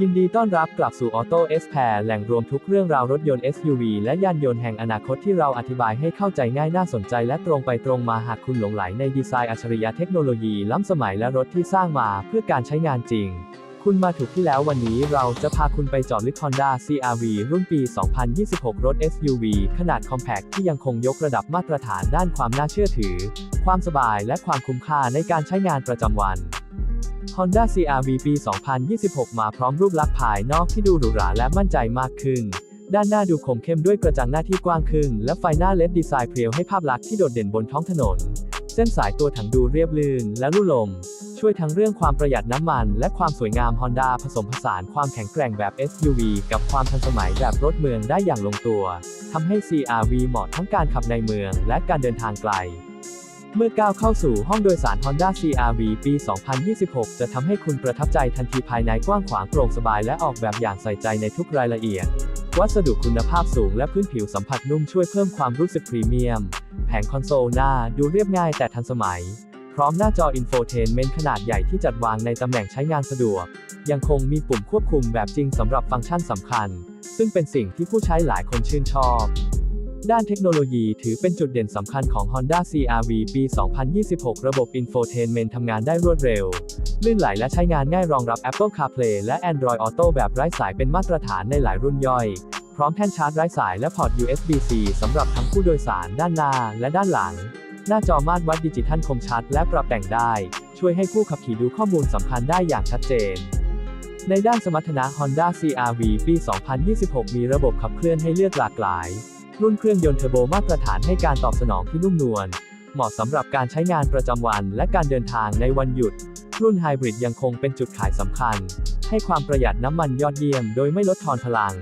ยินดีต้อนรับกลับสู่ Auto e x p a r แหล่งรวมทุกเรื่องราวรถยนต์ SUV และยานยนต์แห่งอนาคตที่เราอธิบายให้เข้าใจง่ายน่าสนใจและตรงไปตรงมาหากคุณหลงไหลในดีไซน์อัจฉริยะเทคโนโลยีล้ำสมัยและรถที่สร้างมาเพื่อการใช้งานจริง คุณมาถูกที่แล้ววันนี้เราจะพาคุณไปเจอดลึก Honda CRV รุ่นปี 2026 รถ SUV ขนาด Compact ที่ยังคงยกระดับมาตรฐานด้านความน่าเชื่อถือ ความสบายและความคุ้มค่าในการใช้งานประจำวัน Honda CRV ปี 2026 มาพร้อมรูปลักษณ์ภายนอกที่ดูหรูหราและมั่นใจมากขึ้น ด้านหน้าดูคมเข้มด้วยกระจังหน้าที่กว้างขึ้น และไฟหน้าเลดดีไซน์เพรียวให้ภาพลักษณ์ที่โดดเด่นบนท้องถนน เส้นสายตัวถังดูเรียบลื่นและลู่ลม ช่วยทั้งเรื่องความประหยัดน้ำมัน และความสวยงาม Honda ผสมผสานความแข็งแกร่งแบบ SUV กับความทันสมัยแบบรถเมืองได้อย่างลงตัวทำให้ CRV เหมาะทั้งการขับในเมือง และการเดินทางไกล เมื่อก้าวเข้าสู่ห้องโดยสาร Honda CRV ปี 2026 จะทำให้คุณประทับใจทันทีภายในกว้างขวางโปร่งสบายและออกแบบอย่างใส่ใจในทุกรายละเอียด วัสดุคุณภาพสูงและพื้นผิวสัมผัสนุ่มช่วยเพิ่มความรู้สึกพรีเมียม แผงคอนโซลหน้าดูเรียบง่ายแต่ทันสมัย พร้อมหน้าจออินโฟเทนเมนต์ขนาดใหญ่ที่จัดวางในตำแหน่งใช้งานสะดวก ยังคงมีปุ่มควบคุมแบบจริงสำหรับฟังก์ชันสำคัญ ซึ่งเป็นสิ่งที่ผู้ใช้หลายคนชื่นชอบ ด้านเทคโนโลยีถือเป็นจุดเด่นสำคัญของ Honda CRV ปี 2026 ระบบ Infotainment ทำงานได้รวดเร็ว ลื่นไหลและใช้งานง่ายรองรับ Apple CarPlay และ Android Auto แบบไร้สายเป็นมาตรฐานในหลายรุ่นย่อย พร้อมแท่นชาร์จไร้สายและพอร์ต USB-C สำหรับทั้งผู้โดยสารด้านหน้าและด้านหลัง หน้าจอมาตรวัดดิจิทัลคมชัด และปรับแต่งได้ ช่วยให้ผู้ขับขี่ดูข้อมูลสำคัญได้อย่างชัดเจนในด้านสมรรถนะ Honda CRV ปี 2026 มีระบบขับเคลื่อนให้เลือกหลากหลาย รุ่นเครื่องยนต์เทอร์โบมาตรฐานให้การตอบสนองที่นุ่มนวล เหมาะสำหรับการใช้งานประจำวันและการเดินทางในวันหยุด รุ่นไฮบริดยังคงเป็นจุดขายสำคัญ ให้ความประหยัดน้ำมันยอดเยี่ยมโดยไม่ลดทอนพลัง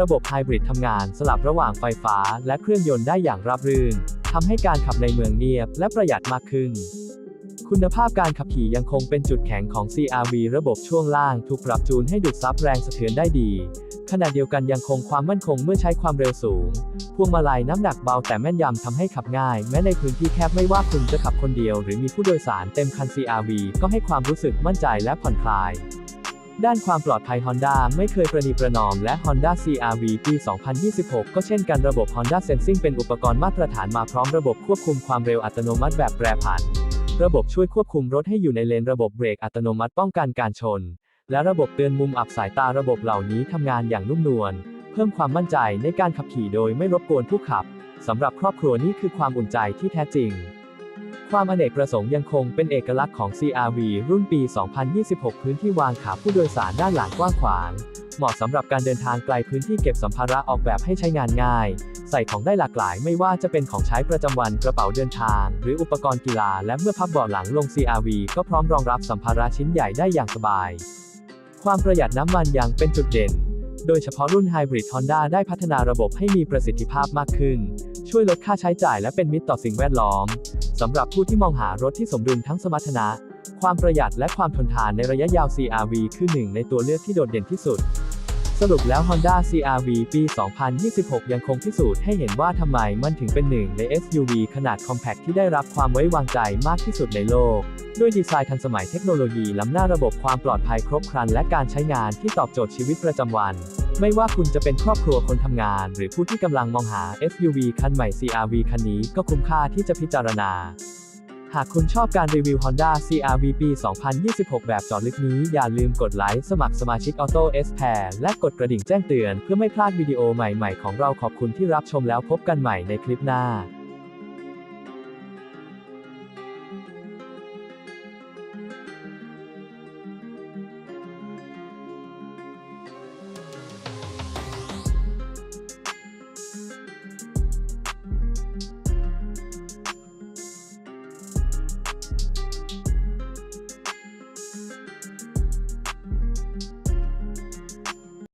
ระบบไฮบริดทำงานสลับระหว่างไฟฟ้าและเครื่องยนต์ได้อย่างราบรื่นทำให้การขับในเมืองเนียบและประหยัดมากขึ้น คุณภาพการขับขี่ยังคงเป็นจุดแข็งของ CRV ระบบช่วงล่างถูกปรับจูนให้ดูดซับแรงสะเทือนได้ดี ขณะเดียวกันยังคงความมั่นคงเมื่อใช้ความเร็วสูง พวงมาลัยน้ำหนักเบาแต่แม่นยำทำให้ขับง่าย แม้ในพื้นที่แคบไม่ว่าคุณจะขับคนเดียว หรือมีผู้โดยสารเต็มคัน CRV ก็ให้ความรู้สึกมั่นใจและผ่อนคลาย ด้านความปลอดภัย Honda ไม่เคยประนีประนอม และ Honda CRV ปี 2026 ก็เช่นกันระบบ Honda Sensing เป็นอุปกรณ์มาตรฐานมาพร้อมระบบควบคุมความเร็วอัตโนมัติแบบแปรผัน ระบบช่วยควบคุมรถให้อยู่ในเลนระบบเบรกอัตโนมัติป้องกันการชน และระบบเตือนมุมอับสายตาระบบเหล่านี้ทำงานอย่างนุ่มนวล เพิ่มความมั่นใจในการขับขี่โดยไม่รบกวนผู้ขับสำหรับครอบครัวนี่คือความอุ่นใจที่แท้จริง ความอเนกประสงค์ยังคงเป็นเอกลักษณ์ของ CRV รุ่นปี 2026 พื้นที่วางขาผู้โดยสารด้านหลังกว้างขวาง เหมาะสำหรับการเดินทางไกลพื้นที่เก็บสัมภาระออกแบบให้ใช้งานง่าย ใส่ของได้หลากหลายไม่ว่าจะเป็นของใช้ประจำวันกระเป๋าเดินทาง หรืออุปกรณ์กีฬา และเมื่อพับเบาะหลังลง CRV ก็พร้อมรองรับสัมภาระชิ้นใหญ่ได้อย่างสบาย ความประหยัดน้ำมันยังเป็นจุดเด่น โดยเฉพาะรุ่นไฮบริด Honda ได้พัฒนาระบบให้มีประสิทธิภาพมากขึ้น ช่วยลดค่าใช้จ่ายและเป็นมิตรต่อสิ่งแวดล้อม สำหรับผู้ที่มองหารถที่สมดุลทั้งสมรรถนะ ความประหยัดและความทนทานในระยะยาว CRV คือหนึ่งในตัวเลือกที่โดดเด่นที่สุด สรุปแล้ว Honda CRV ปี 2026 ยังคงพิสูจน์ให้เห็นว่าทำไมมันถึงเป็นหนึ่งใน SUV ขนาด Compact ที่ได้รับความไว้วางใจมากที่สุดในโลก ด้วยดีไซน์ทันสมัยเทคโนโลยีล้ำหน้าระบบความปลอดภัยครบครันและการใช้งานที่ตอบโจทย์ชีวิตประจำวัน ไม่ว่าคุณจะเป็นครอบครัวคนทำงาน หรือผู้ที่กำลังมองหา SUV คันใหม่ CRV คันนี้ก็คุ้มค่าที่จะพิจารณา หากคุณชอบการรีวิว Honda CRV ปี 2026 แบบจอดลึกนี้อย่าลืมกดไลค์สมัครสมาชิก Auto S Pair และกดกระดิ่งแจ้งเตือนเพื่อไม่พลาดวิดีโอใหม่ๆ ของเราขอบคุณที่รับชมแล้วพบกันใหม่ในคลิปหน้า